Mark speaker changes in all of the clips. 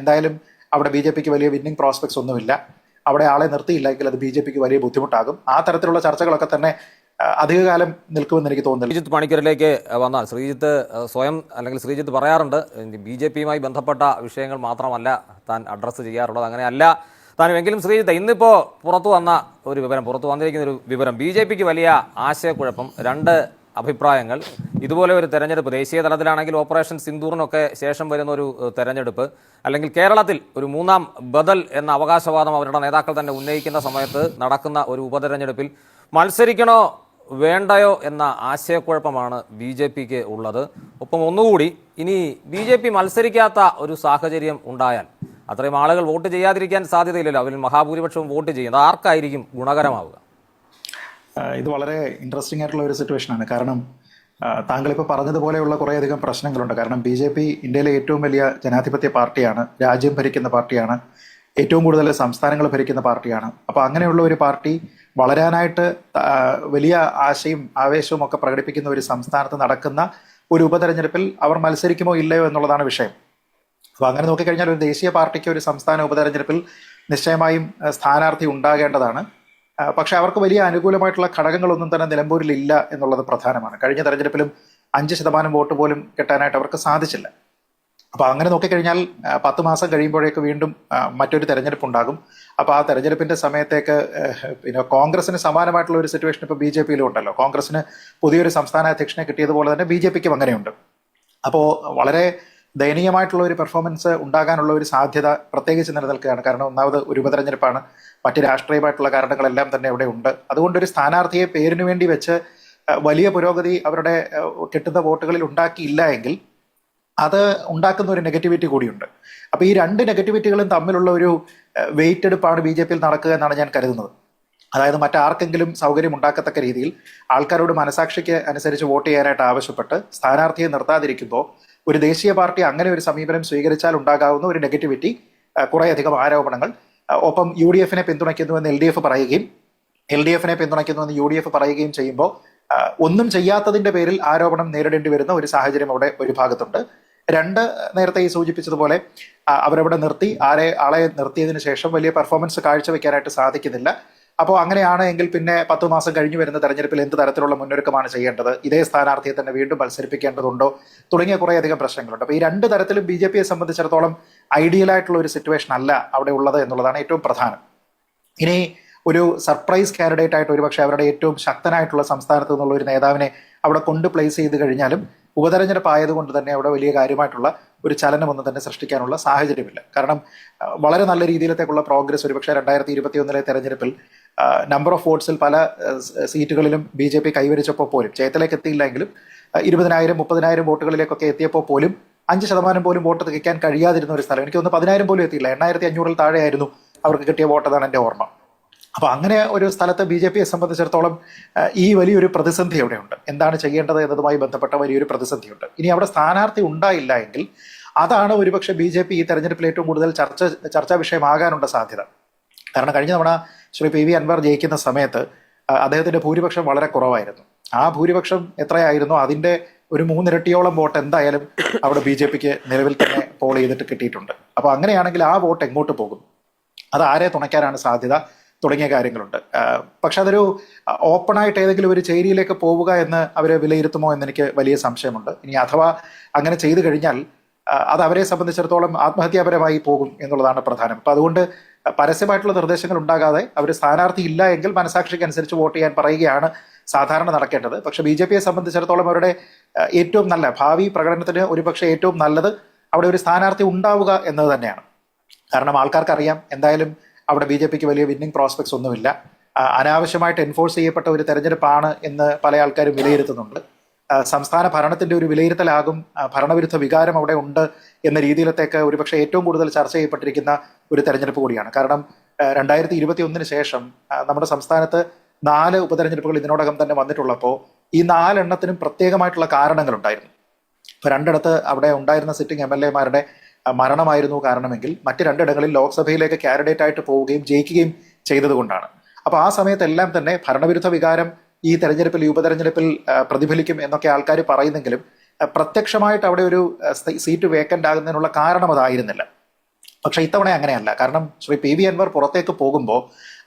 Speaker 1: എന്തായാലും അവിടെ B J പിക്ക് വലിയ വിന്നിംഗ് പ്രോസ്പെക്ട്സ് ഒന്നുമില്ല. അവിടെ ആളെ നിർത്തിയില്ലെങ്കിൽ അത് ബി ജെ പിക്ക് വലിയ ബുദ്ധിമുട്ടാകും. ആ തരത്തിലുള്ള ചർച്ചകളൊക്കെ തന്നെ അധികകാലം നിൽക്കുമെന്ന് എനിക്ക് തോന്നുന്നു
Speaker 2: ശ്രീജിത്ത് പണിക്കരിലേക്ക് വന്നാൽ. ശ്രീജിത്ത് സ്വയം അല്ലെങ്കിൽ ശ്രീജിത്ത് പറയാറുണ്ട് ബി ജെ പിയുമായി ബന്ധപ്പെട്ട വിഷയങ്ങൾ മാത്രമല്ല താൻ അഡ്രസ്സ് ചെയ്യാറുള്ളത്. അങ്ങനെയല്ല താനും. എങ്കിലും ശ്രീജിത്ത് ഇന്നിപ്പോൾ പുറത്തു വന്ന ഒരു വിവരം പുറത്തു വന്നിരിക്കുന്ന ഒരു വിവരം. ബി ജെ പിക്ക് വലിയ ആശയക്കുഴപ്പം. രണ്ട് അഭിപ്രായങ്ങൾ. ഇതുപോലെ ഒരു തെരഞ്ഞെടുപ്പ് ദേശീയ തലത്തിലാണെങ്കിൽ ഓപ്പറേഷൻ സിന്ദൂറിനൊക്കെ ശേഷം വരുന്ന ഒരു തെരഞ്ഞെടുപ്പ്. അല്ലെങ്കിൽ കേരളത്തിൽ ഒരു മൂന്നാം ബദൽ എന്ന അവകാശവാദം അവരുടെ നേതാക്കൾ തന്നെ ഉന്നയിക്കുന്ന സമയത്ത് നടക്കുന്ന ഒരു ഉപതെരഞ്ഞെടുപ്പിൽ മത്സരിക്കണോ വേണ്ടയോ എന്ന ആശയക്കുഴപ്പമാണ് ബി ജെ പിക്ക് ഉള്ളത്. ഒപ്പം ഒന്നുകൂടി ഇനി ബി ജെ പി മത്സരിക്കാത്ത ഒരു സാഹചര്യം ഉണ്ടായാൽ അത്രയും ആളുകൾ വോട്ട് ചെയ്യാതിരിക്കാൻ സാധ്യതയില്ലല്ലോ. അവരിൽ മഹാഭൂരിപക്ഷവും വോട്ട് ചെയ്യുന്നത് ആർക്കായിരിക്കും ഗുണകരമാവുക?
Speaker 1: ഇത് വളരെ ഇൻട്രസ്റ്റിംഗ് ആയിട്ടുള്ള ഒരു സിറ്റുവേഷൻ ആണ്. കാരണം താങ്കൾ ഇപ്പോൾ പറഞ്ഞതുപോലെയുള്ള കുറേയധികം പ്രശ്നങ്ങളുണ്ട്. കാരണം ബി ജെ പി ഇന്ത്യയിലെ ഏറ്റവും വലിയ ജനാധിപത്യ പാർട്ടിയാണ് രാജ്യം ഭരിക്കുന്ന പാർട്ടിയാണ് ഏറ്റവും കൂടുതൽ സംസ്ഥാനങ്ങൾ ഭരിക്കുന്ന പാർട്ടിയാണ്. അപ്പോൾ അങ്ങനെയുള്ള ഒരു പാർട്ടി വളരാനായിട്ട് വലിയ ആശയും ആവേശവും ഒക്കെ പ്രകടിപ്പിക്കുന്ന ഒരു സംസ്ഥാനത്ത് നടക്കുന്ന ഒരു ഉപതെരഞ്ഞെടുപ്പിൽ അവർ മത്സരിക്കുമോ ഇല്ലയോ എന്നുള്ളതാണ് വിഷയം. അപ്പോൾ അങ്ങനെ നോക്കിക്കഴിഞ്ഞാൽ ഒരു ദേശീയ പാർട്ടിക്ക് ഒരു സംസ്ഥാന ഉപതെരഞ്ഞെടുപ്പിൽ നിശ്ചയമായും സ്ഥാനാർത്ഥി ഉണ്ടാകേണ്ടതാണ്. പക്ഷെ അവർക്ക് വലിയ അനുകൂലമായിട്ടുള്ള ഘടകങ്ങളൊന്നും തന്നെ നിലമ്പൂരിൽ ഇല്ല എന്നുള്ളത് പ്രധാനമാണ്. കഴിഞ്ഞ തെരഞ്ഞെടുപ്പിലും അഞ്ച് ശതമാനം വോട്ട് പോലും കിട്ടാനായിട്ട് അവർക്ക് സാധിച്ചില്ല. അപ്പോൾ അങ്ങനെ നോക്കിക്കഴിഞ്ഞാൽ പത്ത് മാസം കഴിയുമ്പോഴേക്ക് വീണ്ടും മറ്റൊരു തെരഞ്ഞെടുപ്പ് ഉണ്ടാകും അപ്പോൾ ആ തെരഞ്ഞെടുപ്പിന്റെ സമയത്തേക്ക് പിന്നെ കോൺഗ്രസിന് സമാനമായിട്ടുള്ള ഒരു സിറ്റുവേഷൻ ഇപ്പോൾ ബി ജെ പിയിലും ഉണ്ടല്ലോ. കോൺഗ്രസിന് പുതിയൊരു സംസ്ഥാന അധ്യക്ഷനെ കിട്ടിയതുപോലെ തന്നെ ബി ജെ പിക്കും അങ്ങനെയുണ്ട്. അപ്പോൾ വളരെ ദയനീയമായിട്ടുള്ള ഒരു പെർഫോമൻസ് ഉണ്ടാകാനുള്ള ഒരു സാധ്യത പ്രത്യേകിച്ച് നിലനിൽക്കുകയാണ്. കാരണം ഒന്നാമത് ഒരു ഉപതെരഞ്ഞെടുപ്പാണ്. മറ്റ് രാഷ്ട്രീയമായിട്ടുള്ള കാരണങ്ങളെല്ലാം തന്നെ ഇവിടെ ഉണ്ട്. അതുകൊണ്ട് ഒരു സ്ഥാനാർത്ഥിയെ പേരിനു വേണ്ടി വെച്ച് വലിയ പുരോഗതി അവരുടെ കിട്ടുന്ന വോട്ടുകളിൽ ഉണ്ടാക്കിയില്ല എങ്കിൽ അത് ഉണ്ടാക്കുന്ന ഒരു നെഗറ്റിവിറ്റി കൂടിയുണ്ട്. അപ്പൊ ഈ രണ്ട് നെഗറ്റിവിറ്റികളും തമ്മിലുള്ള ഒരു വെയിറ്റ് എടുപ്പാണ് ബി ജെ പിയിൽ നടക്കുക എന്നാണ് ഞാൻ കരുതുന്നത്. അതായത് മറ്റാർക്കെങ്കിലും സൗകര്യം ഉണ്ടാക്കത്തക്ക രീതിയിൽ ആൾക്കാരോട് മനസാക്ഷിക്ക് അനുസരിച്ച് വോട്ട് ചെയ്യാനായിട്ട് ആവശ്യപ്പെട്ട് സ്ഥാനാർത്ഥിയെ നിർത്താതിരിക്കുമ്പോൾ ഒരു ദേശീയ പാർട്ടി അങ്ങനെ ഒരു സമീപനം സ്വീകരിച്ചാൽ ഉണ്ടാകാവുന്ന ഒരു നെഗറ്റിവിറ്റി കുറേയധികം ആരോപണങ്ങൾ. ഒപ്പം യു ഡി എഫിനെ പിന്തുണയ്ക്കുന്നുവെന്ന് എൽ ഡി എഫ് പറയുകയും എൽ ഡി എഫിനെ പിന്തുണയ്ക്കുന്നുവെന്ന് യു ഡി എഫ് പറയുകയും ചെയ്യുമ്പോൾ ഒന്നും ചെയ്യാത്തതിന്റെ പേരിൽ ആരോപണം നേരിടേണ്ടി വരുന്ന ഒരു സാഹചര്യം അവിടെ ഒരു ഭാഗത്തുണ്ട്. രണ്ട് നേരത്തെ ഈ സൂചിപ്പിച്ചതുപോലെ അവരവിടെ നിർത്തി ആരെ ആളെ നിർത്തിയതിനു ശേഷം വലിയ പെർഫോമൻസ് കാഴ്ചവെക്കാനായിട്ട് സാധിക്കുന്നില്ല. അപ്പോൾ അങ്ങനെയാണ് എങ്കിൽ പിന്നെ പത്ത് മാസം കഴിഞ്ഞു വരുന്ന തെരഞ്ഞെടുപ്പിൽ എന്ത് തരത്തിലുള്ള മുന്നൊരുക്കമാണ് ചെയ്യേണ്ടത്? ഇതേ സ്ഥാനാർത്ഥിയെ തന്നെ വീണ്ടും മത്സരിപ്പിക്കേണ്ടതുണ്ടോ? തുടങ്ങിയ കുറേ അധികം പ്രശ്നങ്ങളുണ്ട്. അപ്പോൾ ഈ രണ്ട് തരത്തിലും ബി ജെ പിയെ സംബന്ധിച്ചിടത്തോളം ഒരു സിറ്റുവേഷൻ അല്ല അവിടെ ഉള്ളത് എന്നുള്ളതാണ് ഏറ്റവും പ്രധാനം. ഇനി ഒരു സർപ്രൈസ് കാൻഡിഡേറ്റ് ആയിട്ട് ഒരുപക്ഷെ അവരുടെ ഏറ്റവും ശക്തനായിട്ടുള്ള സംസ്ഥാനത്ത് നിന്നുള്ള ഒരു നേതാവിനെ അവിടെ കൊണ്ട് പ്ലേസ് ചെയ്ത് കഴിഞ്ഞാലും ഉപതെരഞ്ഞെടുപ്പ് ആയതുകൊണ്ട് തന്നെ അവിടെ വലിയ കാര്യമായിട്ടുള്ള ഒരു ചലനമൊന്നും തന്നെ സൃഷ്ടിക്കാനുള്ള സാഹചര്യമില്ല. കാരണം വളരെ നല്ല രീതിയിലത്തേക്കുള്ള പ്രോഗ്രസ് ഒരുപക്ഷെ രണ്ടായിരത്തി ഇരുപത്തി ഒന്നിലെ തെരഞ്ഞെടുപ്പിൽ നമ്പർ ഓഫ് വോട്ട്സിൽ പല സീറ്റുകളിലും ബി ജെ പി കൈവരിച്ചപ്പോൾ പോലും ജയത്തിലേക്ക് എത്തിയില്ലെങ്കിലും ഇരുപതിനായിരം മുപ്പതിനായിരം വോട്ടുകളിലേക്കൊക്കെ എത്തിയപ്പോൾ പോലും അഞ്ച് ശതമാനം പോലും വോട്ട് തികയ്ക്കാൻ കഴിയാതിരുന്ന ഒരു സ്ഥലം. എനിക്ക് തോന്നുന്നു പതിനായിരം പോലും എത്തിയില്ല. എണ്ണായിരത്തി അഞ്ഞൂറിൽ താഴെയായിരുന്നു അവർക്ക് കിട്ടിയ വോട്ട് എന്നാണ് എന്റെ ഓർമ്മ. അപ്പൊ അങ്ങനെ ഒരു സ്ഥലത്ത് ബി ജെ പിയെ സംബന്ധിച്ചിടത്തോളം ഈ വലിയൊരു പ്രതിസന്ധി അവിടെയുണ്ട്. എന്താണ് ചെയ്യേണ്ടത് എന്നതുമായി ബന്ധപ്പെട്ട വലിയൊരു പ്രതിസന്ധിയുണ്ട്. ഇനി അവിടെ സ്ഥാനാർത്ഥി ഉണ്ടായില്ല എങ്കിൽ അതാണ് ഒരുപക്ഷെ ബി ജെ പി ഈ തെരഞ്ഞെടുപ്പിൽ ഏറ്റവും കൂടുതൽ ചർച്ച ചർച്ചാ വിഷയമാകാനുള്ള സാധ്യത. കാരണം കഴിഞ്ഞ തവണ ശ്രീ പി വി അൻവർ ജയിക്കുന്ന സമയത്ത് അദ്ദേഹത്തിന്റെ ഭൂരിപക്ഷം വളരെ കുറവായിരുന്നു. ആ ഭൂരിപക്ഷം എത്രയായിരുന്നു? അതിന്റെ ഒരു മൂന്നിരട്ടിയോളം വോട്ട് എന്തായാലും അവിടെ ബി ജെ പിക്ക് നിലവിൽ തന്നെ പോൾ ചെയ്തിട്ട് കിട്ടിയിട്ടുണ്ട്. അപ്പോൾ അങ്ങനെയാണെങ്കിൽ ആ വോട്ട് എങ്ങോട്ട് പോകും? അത് ആരെ തുണയ്ക്കാനാണ് സാധ്യത? തുടങ്ങിയ കാര്യങ്ങളുണ്ട്. പക്ഷെ അതൊരു ഓപ്പണായിട്ട് ഏതെങ്കിലും ഒരു ചേരിയിലേക്ക് പോവുക എന്ന് അവർ വിലയിരുത്തുമോ എന്ന് എനിക്ക് വലിയ സംശയമുണ്ട്. ഇനി അഥവാ അങ്ങനെ ചെയ്തു കഴിഞ്ഞാൽ അത് അവരെ സംബന്ധിച്ചിടത്തോളം ആത്മഹത്യാപരമായി പോകും എന്നുള്ളതാണ് പ്രധാനം. അപ്പൊ അതുകൊണ്ട് പരസ്യമായിട്ടുള്ള നിർദ്ദേശങ്ങൾ ഉണ്ടാകാതെ അവർ സ്ഥാനാർത്ഥി ഇല്ല എങ്കിൽ മനസാക്ഷിക്ക് അനുസരിച്ച് വോട്ട് ചെയ്യാൻ പറയുകയാണ് സാധാരണ നടക്കേണ്ടത്. പക്ഷെ ബി ജെ പിയെ സംബന്ധിച്ചിടത്തോളം അവരുടെ ഏറ്റവും നല്ല ഭാവി പ്രകടനത്തിന് ഒരുപക്ഷെ ഏറ്റവും നല്ലത് അവിടെ ഒരു സ്ഥാനാർത്ഥി ഉണ്ടാവുക എന്നത് തന്നെയാണ്. കാരണം ആൾക്കാർക്കറിയാം എന്തായാലും അവിടെ ബി ജെ പിക്ക് വലിയ വിന്നിംഗ് പ്രോസ്പെക്ട്സ് ഒന്നുമില്ല. അനാവശ്യമായിട്ട് എൻഫോഴ്സ് ചെയ്യപ്പെട്ട ഒരു തെരഞ്ഞെടുപ്പാണ് എന്ന് പല ആൾക്കാരും വിലയിരുത്തുന്നുണ്ട്. സംസ്ഥാന ഭരണത്തിന്റെ ഒരു വിലയിരുത്തലാകും. ഭരണവിരുദ്ധ വികാരം അവിടെ ഉണ്ട് എന്ന രീതിയിലത്തേക്ക് ഒരുപക്ഷെ ഏറ്റവും കൂടുതൽ ചർച്ച ചെയ്യപ്പെട്ടിരിക്കുന്ന ഒരു തെരഞ്ഞെടുപ്പ് കൂടിയാണ്. കാരണം രണ്ടായിരത്തി ഇരുപത്തി ഒന്നിന് ശേഷം നമ്മുടെ സംസ്ഥാനത്ത് നാല് ഉപതെരഞ്ഞെടുപ്പുകൾ ഇതിനോടകം തന്നെ വന്നിട്ടുള്ളപ്പോൾ ഈ നാലെണ്ണത്തിനും പ്രത്യേകമായിട്ടുള്ള കാരണങ്ങളുണ്ടായിരുന്നു. ഇപ്പൊ രണ്ടിടത്ത് അവിടെ ഉണ്ടായിരുന്ന സിറ്റിംഗ് എം എൽ എമാരുടെ മരണമായിരുന്നു കാരണമെങ്കിൽ മറ്റ് രണ്ടിടങ്ങളിൽ ലോക്സഭയിലേക്ക് കാൻഡിഡേറ്റ് ആയിട്ട് പോവുകയും ജയിക്കുകയും ചെയ്തതുകൊണ്ടാണ്. അപ്പൊ ആ സമയത്തെല്ലാം തന്നെ ഭരണവിരുദ്ധ വികാരം ഈ തെരഞ്ഞെടുപ്പിൽ ഉപതെരഞ്ഞെടുപ്പിൽ പ്രതിഫലിക്കും എന്നൊക്കെ ആൾക്കാർ പറയുന്നെങ്കിലും പ്രത്യക്ഷമായിട്ട് അവിടെ ഒരു സീറ്റ് വേക്കന്റ് ആകുന്നതിനുള്ള കാരണം അതായിരുന്നില്ല. പക്ഷേ ഇത്തവണ അങ്ങനെയല്ല. കാരണം ശ്രീ പി വി അൻവർ പുറത്തേക്ക് പോകുമ്പോൾ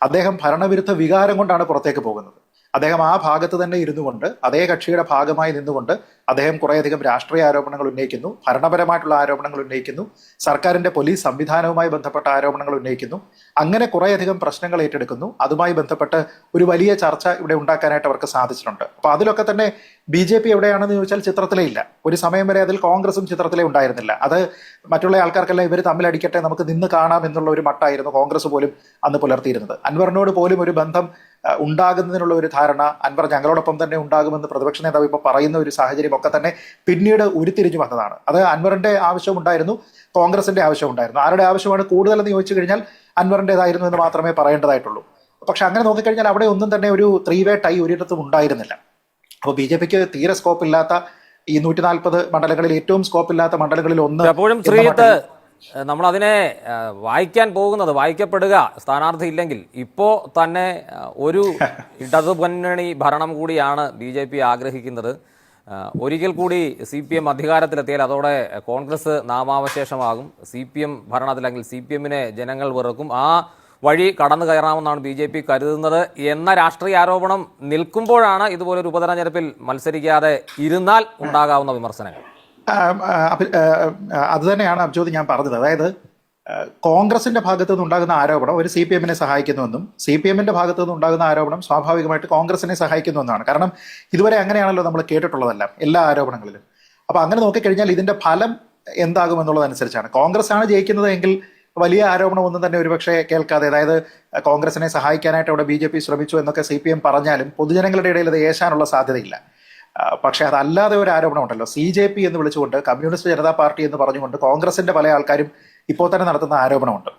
Speaker 1: അദ്ദേഹം ഭരണവിരുദ്ധ വികാരം കൊണ്ടാണ് പുറത്തേക്ക് പോകുന്നത്. അദ്ദേഹം ആ ഭാഗത്ത് തന്നെ ഇരുന്നു കൊണ്ട് അതേ കക്ഷിയുടെ ഭാഗമായി നിന്നുകൊണ്ട് അദ്ദേഹം കുറേയധികം രാഷ്ട്രീയ ആരോപണങ്ങൾ ഉന്നയിക്കുന്നു ഭരണപരമായിട്ടുള്ള ആരോപണങ്ങൾ ഉന്നയിക്കുന്നു സർക്കാരിന്റെ പോലീസ് സംവിധാനവുമായി ബന്ധപ്പെട്ട ആരോപണങ്ങൾ ഉന്നയിക്കുന്നു അങ്ങനെ കുറേയധികം പ്രശ്നങ്ങൾ ഏറ്റെടുക്കുന്നു. അതുമായി ബന്ധപ്പെട്ട് ഒരു വലിയ ചർച്ച ഇവിടെ ഉണ്ടാക്കാനായിട്ട് അവർക്ക് സാധിച്ചിട്ടുണ്ട്. അപ്പോൾ അതിലൊക്കെ തന്നെ ബി ജെ പി എവിടെയാണെന്ന് ചോദിച്ചാൽ ചിത്രത്തിലേ ഇല്ല. ഒരു സമയം വരെ അതിൽ കോൺഗ്രസും ചിത്രത്തിലേ ഉണ്ടായിരുന്നില്ല. അത് മറ്റുള്ള ആൾക്കാർക്കെല്ലാം ഇവർ തമ്മിൽ അടിക്കട്ടെ നമുക്ക് നിന്ന് കാണാം എന്നുള്ള ഒരു മട്ടായിരുന്നു കോൺഗ്രസ് പോലും അന്ന് പുലർത്തിയിരുന്നത്. അൻവറിനോട് പോലും ഒരു ബന്ധം ഉണ്ടാകുന്നതിനുള്ള ഒരു ധാരണ അൻവർ ഞങ്ങളോടൊപ്പം തന്നെ ഉണ്ടാകുമെന്ന് പ്രതിപക്ഷ നേതാവ് ഇപ്പോൾ പറയുന്ന ഒരു സാഹചര്യം ഒക്കെ തന്നെ പിന്നീട് ഉരുത്തിരിഞ്ഞു വന്നതാണ്. അത് അൻവറിന്റെ ആവശ്യം ഉണ്ടായിരുന്നു കോൺഗ്രസിന്റെ ആവശ്യം ഉണ്ടായിരുന്നു. ആരുടെ ആവശ്യമാണ് കൂടുതലെന്ന് ചോദിച്ചു കഴിഞ്ഞാൽ അൻവറിന്റെതായിരുന്നു എന്ന് മാത്രമേ പറയേണ്ടതായിട്ടുള്ളൂ. പക്ഷെ അങ്ങനെ നോക്കിക്കഴിഞ്ഞാൽ അവിടെ ഒന്നും തന്നെ ഒരു ത്രീ വേ ടൈ ഒരിടത്തും ഉണ്ടായിരുന്നില്ല. അപ്പോൾ ബി ജെ പിക്ക് തീരെ സ്കോപ്പ് ഇല്ലാത്ത ഈ നൂറ്റി നാൽപ്പത് മണ്ഡലങ്ങളിൽ ഏറ്റവും സ്കോപ്പ് ഇല്ലാത്ത മണ്ഡലങ്ങളിൽ ഒന്ന്
Speaker 2: അതിനെ വായിക്കാൻ പോകുന്നത് വായിക്കപ്പെടുക സ്ഥാനാർത്ഥി ഇല്ലെങ്കിൽ ഇപ്പോ തന്നെ ഒരു ഇടതു മുന്നണി ഭരണം കൂടിയാണ് ബി ജെ പി ആഗ്രഹിക്കുന്നത്. ഒരിക്കൽ കൂടി സി പി എം അധികാരത്തിലെത്തിയാൽ അതോടെ കോൺഗ്രസ് നാമാവശേഷമാകും. സി പി എം ഭരണത്തിലെങ്കിൽ സി പി എമ്മിനെ ജനങ്ങൾ വെറുക്കും. ആ വഴി കടന്നു കയറാമെന്നാണ് ബി ജെ പി കരുതുന്നത്. എന്ന രാഷ്ട്രീയ ആരോപണം നിൽക്കുമ്പോഴാണ് ഇതുപോലൊരു ഉപതെരഞ്ഞെടുപ്പിൽ മത്സരിക്കാതെ ഇരുന്നാൽ ഉണ്ടാകാവുന്ന വിമർശനങ്ങൾ.
Speaker 1: അത് തന്നെയാണ് അബ്ജോദ് ഞാൻ പറഞ്ഞത്. അതായത് കോൺഗ്രസിന്റെ ഭാഗത്തു നിന്നുണ്ടാകുന്ന ആരോപണം ഒരു സി പി എമ്മിനെ സഹായിക്കുന്നുവെന്നും സി പി എമ്മിന്റെ ഭാഗത്തു നിന്നുണ്ടാകുന്ന ആരോപണം സ്വാഭാവികമായിട്ട് കോൺഗ്രസിനെ സഹായിക്കുന്നുവെന്നാണ് കാരണം ഇതുവരെ അങ്ങനെയാണല്ലോ നമ്മൾ കേട്ടിട്ടുള്ളതെല്ലാം എല്ലാ ആരോപണങ്ങളിലും. അപ്പൊ അങ്ങനെ നോക്കിക്കഴിഞ്ഞാൽ ഇതിന്റെ ഫലം എന്താകുമെന്നുള്ളതനുസരിച്ചാണ്. കോൺഗ്രസ് ആണ് ജയിക്കുന്നത് എങ്കിൽ വലിയ ആരോപണം ഒന്നും തന്നെ ഒരുപക്ഷെ കേൾക്കാതെ അതായത് കോൺഗ്രസിനെ സഹായിക്കാനായിട്ട് അവിടെ ബി ജെ പി ശ്രമിച്ചു എന്നൊക്കെ സി പി എം പറഞ്ഞാലും പൊതുജനങ്ങളുടെ ഇടയിൽ അത് ഏശാനുള്ള സാധ്യതയില്ല. പക്ഷേ അതല്ലാതെ ഒരു ആരോപണം ഉണ്ടല്ലോ. സി ജെ പി എന്ന് വിളിച്ചുകൊണ്ട് കമ്മ്യൂണിസ്റ്റ് ജനതാ പാർട്ടി എന്ന് പറഞ്ഞുകൊണ്ട് കോൺഗ്രസിന്റെ പല ആൾക്കാരും ഇപ്പോൾ തന്നെ നടത്തുന്ന ആരോപണമുണ്ട്.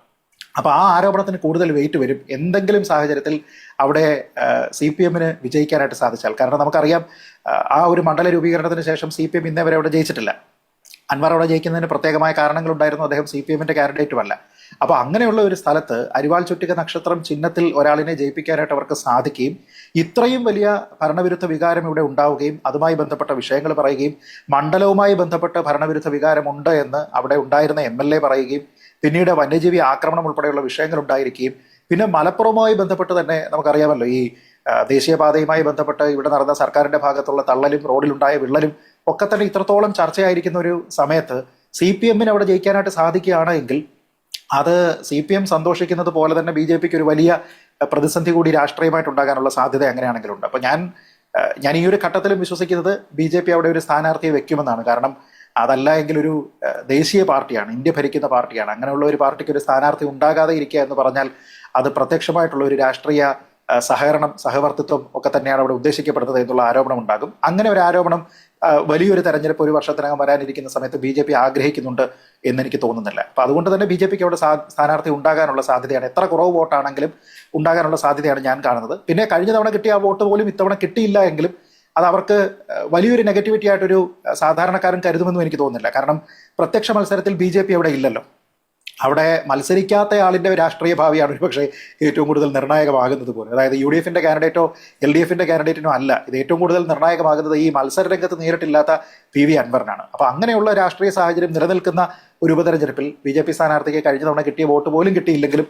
Speaker 1: അപ്പൊ ആ ആരോപണത്തിന് കൂടുതൽ വെയിറ്റ് വരും. എന്തെങ്കിലും സാഹചര്യത്തിൽ അവിടെ സി പി എമ്മിന് വിജയിക്കാനായിട്ട് സാധിച്ചാൽ. കാരണം നമുക്കറിയാം ആ, ഒരു മണ്ഡല രൂപീകരണത്തിന് ശേഷം സി പി എം ഇന്നേ വരെ അവിടെ ജയിച്ചിട്ടില്ല. അൻവർ അവിടെ ജയിക്കുന്നതിന് പ്രത്യേകമായ കാരണങ്ങളുണ്ടായിരുന്നു. അദ്ദേഹം സി പി എമ്മിന്റെ കാൻഡിഡേറ്റുമല്ല അപ്പൊ അങ്ങനെയുള്ള ഒരു സ്ഥലത്ത് അരിവാൾ ചുറ്റിക നക്ഷത്രം ചിഹ്നത്തിൽ ഒരാളിനെ ജയിപ്പിക്കാനായിട്ട് അവർക്ക് സാധിക്കുകയും ഇത്രയും വലിയ ഭരണവിരുദ്ധ വികാരം ഇവിടെ ഉണ്ടാവുകയും അതുമായി ബന്ധപ്പെട്ട വിഷയങ്ങൾ പറയുകയും മണ്ഡലവുമായി ബന്ധപ്പെട്ട് ഭരണവിരുദ്ധ വികാരമുണ്ട് എന്ന് അവിടെ ഉണ്ടായിരുന്ന എം എൽ എ പറയുകയും പിന്നീട് വന്യജീവി ആക്രമണം ഉൾപ്പെടെയുള്ള വിഷയങ്ങൾ ഉണ്ടായിരിക്കുകയും പിന്നെ മലപ്പുറവുമായി ബന്ധപ്പെട്ട് തന്നെ നമുക്കറിയാമല്ലോ ഈ ദേശീയപാതയുമായി ബന്ധപ്പെട്ട് ഇവിടെ നടന്ന സർക്കാരിന്റെ ഭാഗത്തുള്ള തള്ളലും റോഡിലുണ്ടായ വിള്ളലും ഒക്കെ തന്നെ ഇത്രത്തോളം ചർച്ചയായിരിക്കുന്ന ഒരു സമയത്ത് സി പി എമ്മിന് അവിടെ ജയിക്കാനായിട്ട് സാധിക്കുകയാണ് എങ്കിൽ അത് സി പി എം സന്തോഷിക്കുന്നത് പോലെ തന്നെ ബി ജെ പിക്ക് ഒരു വലിയ പ്രതിസന്ധി കൂടി രാഷ്ട്രീയമായിട്ട് ഉണ്ടാകാനുള്ള സാധ്യത അങ്ങനെയാണെങ്കിലുണ്ട് അപ്പോൾ ഞാൻ ഞാൻ ഈ ഒരു ഘട്ടത്തിലും വിശ്വസിക്കുന്നത് ബി ജെ പി അവിടെ ഒരു സ്ഥാനാർത്ഥിയെ വെക്കുമെന്നാണ്. കാരണം അതല്ല ഒരു ദേശീയ പാർട്ടിയാണ് ഇന്ത്യ ഭരിക്കുന്ന പാർട്ടിയാണ്. അങ്ങനെയുള്ള ഒരു പാർട്ടിക്ക് ഒരു സ്ഥാനാർത്ഥി ഉണ്ടാകാതെ ഇരിക്കുക എന്ന് പറഞ്ഞാൽ അത് പ്രത്യക്ഷമായിട്ടുള്ള ഒരു രാഷ്ട്രീയ സഹകരണം സഹവർത്തിത്വം ഒക്കെ തന്നെയാണ് അവിടെ ഉദ്ദേശിക്കപ്പെടുന്നത് എന്നുള്ള ആരോപണം ഉണ്ടാകും. അങ്ങനെ ഒരു ആരോപണം വലിയൊരു തെരഞ്ഞെടുപ്പ് ഒരു വർഷത്തിനകം വരാനിരിക്കുന്ന സമയത്ത് ബി ജെ പി ആഗ്രഹിക്കുന്നുണ്ട് എന്ന് എനിക്ക് തോന്നുന്നില്ല. അപ്പൊ അതുകൊണ്ട് തന്നെ ബി ജെ പിക്ക് അവിടെ സ്ഥാനാർത്ഥി ഉണ്ടാകാനുള്ള സാധ്യതയാണ്. എത്ര കുറവ് വോട്ടാണെങ്കിലും ഉണ്ടാകാനുള്ള സാധ്യതയാണ് ഞാൻ കാണുന്നത്. പിന്നെ കഴിഞ്ഞ തവണ കിട്ടിയ ആ വോട്ട് പോലും ഇത്തവണ കിട്ടിയില്ല എങ്കിലും അത് അവർക്ക് വലിയൊരു നെഗറ്റിവിറ്റി ആയിട്ടൊരു സാധാരണക്കാരൻ കരുതുമെന്നും എനിക്ക് തോന്നുന്നില്ല. കാരണം പ്രത്യക്ഷ മത്സരത്തിൽ ബി ജെ പി അവിടെ ഇല്ലല്ലോ. അവിടെ മത്സരിക്കാത്ത ആളിന്റെ രാഷ്ട്രീയ ഭാവിയാണ് ഒരുപക്ഷെ ഏറ്റവും കൂടുതൽ നിർണായകമാകുന്നത് പോലെ. അതായത് യു ഡി എഫിന്റെ കാൻഡിഡേറ്റോ എൽ ഡി എഫിന്റെ കാൻഡിഡേറ്റിനോ അല്ല. ഇത് ഏറ്റവും കൂടുതൽ നിർണായകമാകുന്നത് ഈ മത്സര രംഗത്ത് നേരിട്ടില്ലാത്ത പി വി അൻവറിനാണ്. അപ്പോൾ അങ്ങനെയുള്ള രാഷ്ട്രീയ സാഹചര്യം നിലനിൽക്കുന്ന ഒരു ഉപതെരഞ്ഞെടുപ്പിൽ ബി ജെ പി സ്ഥാനാർത്ഥിക്ക് കഴിഞ്ഞ തവണ കിട്ടിയ വോട്ട് പോലും കിട്ടിയില്ലെങ്കിലും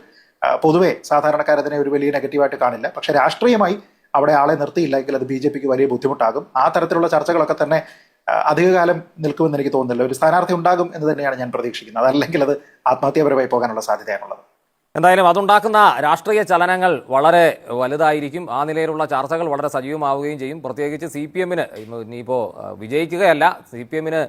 Speaker 1: പൊതുവേ സാധാരണക്കാരതിനെ ഒരു വലിയ നെഗറ്റീവായിട്ട് കാണില്ല. പക്ഷേ രാഷ്ട്രീയമായി അവിടെ ആളെ നിർത്തിയില്ലെങ്കിൽ അത് ബി ജെ പിക്ക് വലിയ ബുദ്ധിമുട്ടാകും. ആ തരത്തിലുള്ള ചർച്ചകളൊക്കെ തന്നെ അധികകാലം നിൽക്കുമെന്ന് എനിക്ക് തോന്നുന്നില്ല. ഒരു സ്ഥാനാർത്ഥി ഉണ്ടാകും എന്ന് തന്നെയാണ് ഞാൻ പ്രതീക്ഷിക്കുന്നത്. അതല്ലെങ്കിൽ അത് ആത്മഹത്യാപരമായി പോകാനുള്ള സാധ്യതയാണുള്ളത്.
Speaker 2: എന്തായാലും അതുണ്ടാക്കുന്ന രാഷ്ട്രീയ ചലനങ്ങൾ വളരെ വലുതായിരിക്കും. ആ നിലയിലുള്ള ചർച്ചകൾ വളരെ സജീവമാവുകയും ചെയ്യും. പ്രത്യേകിച്ച് സി പി എമ്മിന് ഇനിയിപ്പോൾ വിജയിക്കുകയല്ല. സി പി എമ്മിന്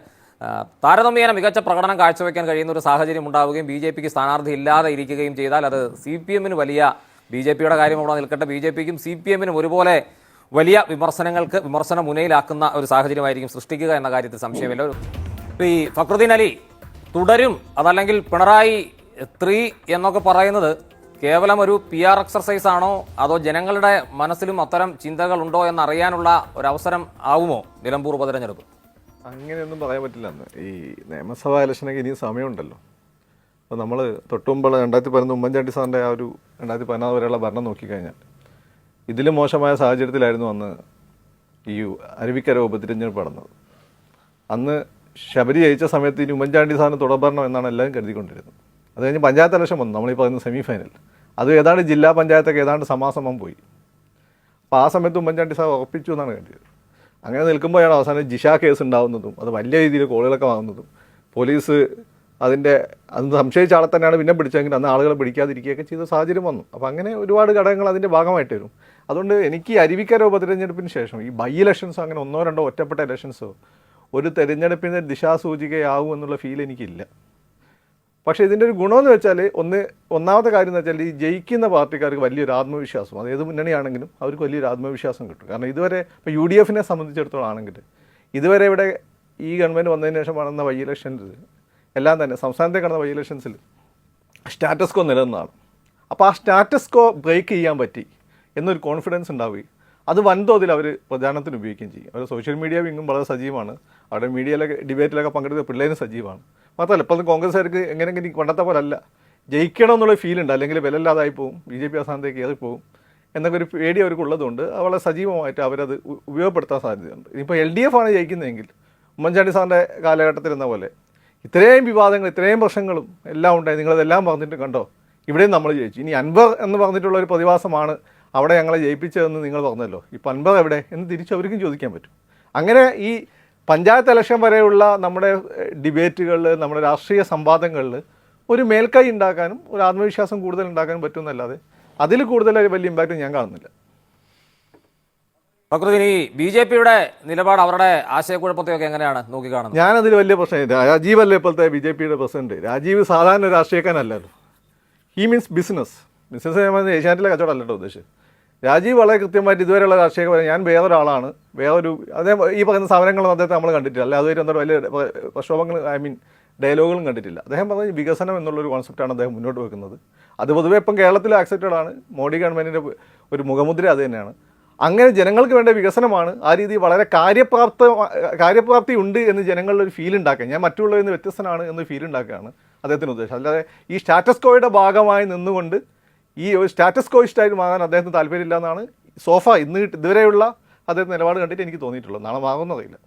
Speaker 2: താരതമ്യേന മികച്ച പ്രകടനം കാഴ്ചവെക്കാൻ കഴിയുന്ന ഒരു സാഹചര്യം ഉണ്ടാവുകയും ബി ജെ പിക്ക് സ്ഥാനാർത്ഥി ഇല്ലാതെ ഇരിക്കുകയും ചെയ്താൽ അത് സി പി എമ്മിന് വലിയ ബി ജെ പിയുടെ കാര്യം അവിടെ നിൽക്കട്ടെ. ബി ജെ പിക്കും സി പി എമ്മിനും ഒരുപോലെ വലിയ വിമർശനങ്ങൾക്ക് വിമർശന മുനയിലാക്കുന്ന ഒരു സാഹചര്യമായിരിക്കും സൃഷ്ടിക്കുക എന്ന കാര്യത്തിൽ സംശയമില്ല. ഈ ഫക്രുദ്ദീൻ അലി തുടരും അതല്ലെങ്കിൽ പിണറായി ത്രീ എന്നൊക്കെ പറയുന്നത് കേവലം ഒരു പി ആർ എക്സർസൈസ് ആണോ അതോ ജനങ്ങളുടെ മനസ്സിലും അത്തരം ചിന്തകൾ ഉണ്ടോ എന്നറിയാനുള്ള ഒരു അവസരം ആവുമോ നിലമ്പൂർ ഉപതെരഞ്ഞെടുപ്പ്?
Speaker 3: അങ്ങനെയൊന്നും പറയാൻ പറ്റില്ല അന്ന്. ഈ നിയമസഭാ ഇലക്ഷനൊക്കെ ഇനിയും സമയമുണ്ടല്ലോ. അപ്പോൾ നമ്മൾ തൊട്ടുമുമ്പുള്ള രണ്ടായിരത്തി പതിനൊന്ന് ഉമ്മൻചാണ്ടി സാറിന്റെ ആ ഒരു രണ്ടായിരത്തി പതിനാറ് വരെയുള്ള ഭരണം നോക്കിക്കഴിഞ്ഞാൽ ഇതിലും മോശമായ സാഹചര്യത്തിലായിരുന്നു അന്ന് ഈ അരുവിക്കര ഉപതിരഞ്ഞെടുപ്പ് നടന്നത്. അന്ന് ശബരി ജയിച്ച സമയത്ത് ഇനി ഉമ്മൻചാണ്ടി സാറിന് തുടർഭരണം എന്നാണ് എല്ലാവരും കരുതിക്കൊണ്ടിരുന്നത്. അത് കഴിഞ്ഞ് പഞ്ചായത്ത് ഇലക്ഷൻ വന്നു. നമ്മളീ പറയുന്ന സെമി ഫൈനൽ അത് ഏതാണ്ട് ജില്ലാ പഞ്ചായത്തൊക്കെ ഏതാണ്ട് സമാസമം പോയി. അപ്പോൾ ആ സമയത്ത് ഉമ്മൻചാണ്ടി സാർ ഉറപ്പിച്ചു എന്നാണ് കണ്ടത് അങ്ങനെ നിൽക്കുമ്പോഴാണ് അവസാനം ജിഷ കേസ് ഉണ്ടാവുന്നതും അത് വലിയ രീതിയിൽ കോളുകളൊക്കെ വാങ്ങുന്നതും പോലീസ് അതിന്റെ അത് സംശയിച്ച ആളെ തന്നെയാണ് പിന്നെ പിടിച്ചെങ്കിൽ അന്ന് ആളുകളെ പിടിക്കാതിരിക്കുകയൊക്കെ ചെയ്ത സാഹചര്യം വന്നു. അപ്പോൾ അങ്ങനെ ഒരുപാട് ഘടകങ്ങൾ അതിന്റെ ഭാഗമായിട്ട് വരും. അതുകൊണ്ട് എനിക്ക് ഈ അരുവിക്കര ഉപതെരഞ്ഞെടുപ്പിന് ശേഷം ഈ ബൈ ഇലക്ഷൻസോ അങ്ങനെ ഒന്നോ രണ്ടോ ഒറ്റപ്പെട്ട ഇലക്ഷൻസോ ഒരു തെരഞ്ഞെടുപ്പിന്റെ ദിശാസൂചികയാവും എന്നുള്ള ഫീൽ എനിക്കില്ല. പക്ഷേ ഇതിന്റെ ഒരു ഗുണമെന്ന് വെച്ചാൽ ഒന്ന് ഒന്നാമത്തെ കാര്യം എന്ന് വെച്ചാൽ ഈ ജയിക്കുന്ന പാർട്ടിക്കാർക്ക് വലിയൊരു ആത്മവിശ്വാസം അത് ഏത് മുന്നണിയാണെങ്കിലും അവർക്ക് വലിയൊരു ആത്മവിശ്വാസം കിട്ടും. കാരണം ഇതുവരെ ഇപ്പോൾ യു ഡി എഫിനെ സംബന്ധിച്ചിടത്തോളം ആണെങ്കിൽ ഇതുവരെ ഇവിടെ ഈ ഗവൺമെന്റ് വന്നതിന് ശേഷം നടന്ന വൈ ഇലക്ഷൻസ് എല്ലാം തന്നെ സംസ്ഥാനത്തെ കടന്ന വൈ ഇലക്ഷൻസിൽ സ്റ്റാറ്റസ് കോ നിലനിന്നാണ്. അപ്പോൾ ആ സ്റ്റാറ്റസ് കോ ബ്രേക്ക് ചെയ്യാൻ പറ്റി. എന്നൊരു കോൺഫിഡൻസ് ഉണ്ടാവുകയും അത് വൻതോതിൽ അവർ പ്രചാരണത്തിന് ഉപയോഗിക്കുകയും ചെയ്യും. അവർ സോഷ്യൽ മീഡിയ വിങ്ങും വളരെ സജീവമാണ്. അവിടെ മീഡിയയിലൊക്കെ ഡിബേറ്റിലൊക്കെ പങ്കെടുത്ത പിള്ളേരും സജീവമാണ്. മാത്രമല്ല ഇപ്പോഴത്തെ കോൺഗ്രസ്സുകാർക്ക് എങ്ങനെയെങ്കിലും പണ്ടത്തെ പോലെ അല്ല ജയിക്കണം എന്നുള്ള ഉണ്ട്. അല്ലെങ്കിൽ വിലല്ലാതായി പോകും ബി ജെ പി അവസാനത്തേക്ക് കയറി പോകും എന്നൊക്കെ ഒരു പേടി അവർക്കുള്ളതുകൊണ്ട് വളരെ സജീവമായിട്ട് അവരത് ഉപയോഗപ്പെടുത്താൻ സാധ്യതയുണ്ട്. ഇപ്പോൾ എൽ ഡി എഫ് ആണ് ജയിക്കുന്നതെങ്കിൽ ഉമ്മൻചാണ്ടി സാറിന്റെ കാലഘട്ടത്തിൽ എന്ന പോലെ ഇത്രയും വിവാദങ്ങൾ ഇത്രയും പ്രശ്നങ്ങളും എല്ലാം ഉണ്ടായി. നിങ്ങളതെല്ലാം പറഞ്ഞിട്ട് കണ്ടോ? ഇവിടെയും നമ്മൾ ജയിച്ചു. ഇനി അൻവർ എന്ന് പറഞ്ഞിട്ടുള്ള ഒരു പ്രതിഭാസമാണ് അവിടെ ഞങ്ങളെ ജയിപ്പിച്ചതെന്ന് നിങ്ങൾ പറഞ്ഞല്ലോ. ഈ പൻപത് എവിടെ? എന്ന് തിരിച്ച് അവർക്കും ചോദിക്കാൻ പറ്റും. അങ്ങനെ ഈ പഞ്ചായത്ത് ഇലക്ഷൻ വരെയുള്ള നമ്മുടെ ഡിബേറ്റുകളിൽ നമ്മുടെ രാഷ്ട്രീയ സംവാദങ്ങളിൽ ഒരു മേൽക്കൈ ഉണ്ടാക്കാനും ഒരു ആത്മവിശ്വാസം കൂടുതൽ ഉണ്ടാക്കാനും പറ്റുമെന്നല്ലാതെ അതിൽ കൂടുതൽ വലിയ ഇമ്പാക്റ്റ് ഞാൻ കാണുന്നില്ല.
Speaker 2: ഈ ബി ജെ പിയുടെ നിലപാട് അവരുടെ ആശയക്കുഴപ്പത്തെയൊക്കെ എങ്ങനെയാണ് നോക്കിക്കാണുന്നത്
Speaker 3: ഞാനതിൽ വലിയ പ്രശ്നമില്ല രാജീവ് അല്ലേ ഇപ്പോഴത്തെ ബി ജെ പിയുടെ പ്രസിഡന്റ്? രാജീവ് സാധാരണ രാഷ്ട്രീയക്കാരനല്ലല്ലോ. ഹി മീൻസ് ബിസിനസ് ബിസിനസ് ഏഷ്യാനെറ്റിലെ കച്ചവടം അല്ലട്ടോ ഉദ്ദേശിച്ചത്. രാജീവ് വളരെ കൃത്യമായിട്ട് ഇതുവരെയുള്ള രാഷ്ട്രീയ ഞാൻ വേറൊരാളാണ്. വേറൊരു അതേ ഈ പറയുന്ന സമരങ്ങളൊന്നും അദ്ദേഹത്തെ നമ്മൾ കണ്ടിട്ടില്ല. അല്ലെ അതുവരെ എന്താ വലിയ പ്രക്ഷോഭങ്ങൾ ഐ മീൻ ഡയലോഗുകളും കണ്ടിട്ടില്ല. അദ്ദേഹം പറഞ്ഞ വികസനം എന്നുള്ളൊരു കോൺസെപ്റ്റാണ് അദ്ദേഹം മുന്നോട്ട് വെക്കുന്നത്. അത് പൊതുവെ ഇപ്പം കേരളത്തിൽ ആക്സെപ്റ്റഡ് ആണ്. മോഡി ഗവൺമെന്റിന്റെ ഒരു മുഖമുദ്ര അത് തന്നെയാണ്. അങ്ങനെ ജനങ്ങൾക്ക് വേണ്ട വികസനമാണ് ആ രീതി വളരെ കാര്യപ്രാപ്ത കാര്യപ്രാപ്തി ഉണ്ട് എന്ന് ജനങ്ങളിൽ ഒരു ഫീൽ ഉണ്ടാക്കുക ഞാൻ മറ്റുള്ളവരിൽ നിന്ന് വ്യത്യസ്തനാണ് എന്ന് ഫീൽ ഉണ്ടാക്കുകയാണ് അദ്ദേഹത്തിന്റെ ഉദ്ദേശം. അല്ലാതെ ഈ സ്റ്റാറ്റസ് കോയുടെ ഭാഗമായി നിന്നുകൊണ്ട് ഈ സ്റ്റാറ്റസ് കോയിസ്റ്റായിട്ട് മാറാൻ അദ്ദേഹത്തിന് താല്പര്യമില്ല എന്നാണ് സോഫ ഇന്ന് ഇതുവരെയുള്ള അദ്ദേഹത്തിന്റെ നിലപാട് കണ്ടിട്ട് എനിക്ക് തോന്നിയിട്ടുള്ളത്. നാളെ മാറുമെന്നറിയില്ല